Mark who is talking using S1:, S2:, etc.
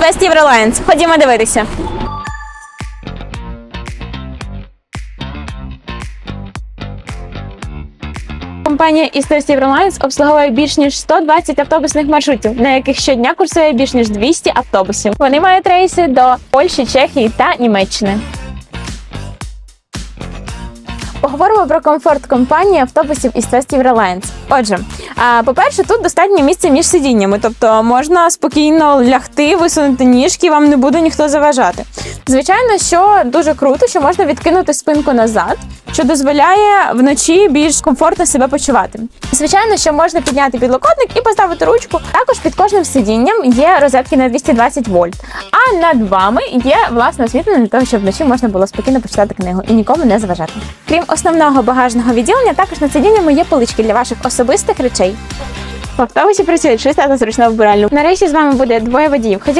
S1: West Євролайнс. Ходімо дивитися. Компанія East Євролайнс обслуговує більш ніж 120 автобусних маршрутів, на яких щодня курсує більш ніж 200 автобусів. Вони мають рейси до Польщі, Чехії та Німеччини. Поговоримо про комфорт компанії автобусів із West Євролайнс. Отже, по-перше, тут достатньо місця між сидіннями, тобто можна спокійно лягти, висунути ніжки, вам не буде ніхто заважати. Звичайно, що дуже круто, що можна відкинути спинку назад, що дозволяє вночі більш комфортно себе почувати. Звичайно, що можна підняти підлокотник і поставити ручку. Також під кожним сидінням є розетки на 220 вольт. А над вами є власне освітлення для того, щоб вночі можна було спокійно почитати книгу і нікому не заважати. Крім основного багажного відділення, також над сидіннями є полички для ваших особистих речей. В автобусі працює чиста та зручна вбиральня. Нарешті з вами буде двоє водіїв.